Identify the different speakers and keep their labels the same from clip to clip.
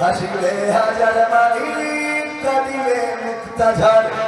Speaker 1: হাসিলে হাজার মারি কাঁদিলে মুক্তা ঝড়।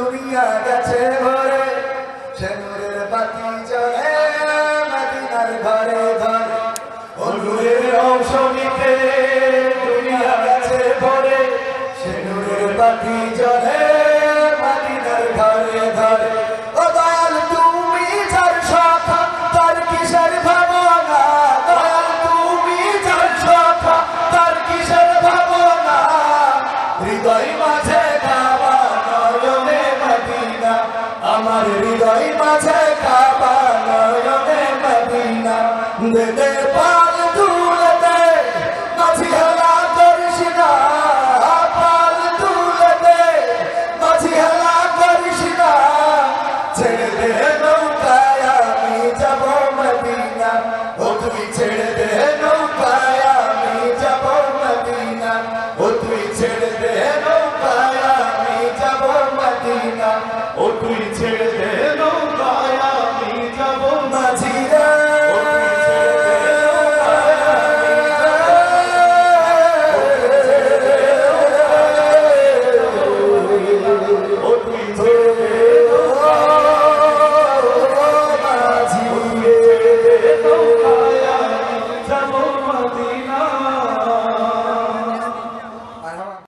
Speaker 1: দুনিয়া গেছে ভরে সে নূরের বাতি জ্বলে মদিনার ঘরে ঘরে। অংশ নিতে দুনিয়া গেছে ভরে সে নূরের বাতি জ্বলে আমার হৃদয় মাঝে কাবা নয়নে মদিনা। দেদে পাল তুলতে মাঝি হেলা করিস না পাল তুলতে মাঝি হেলা করিস না ছেড়ে দে নৌকায়, আমি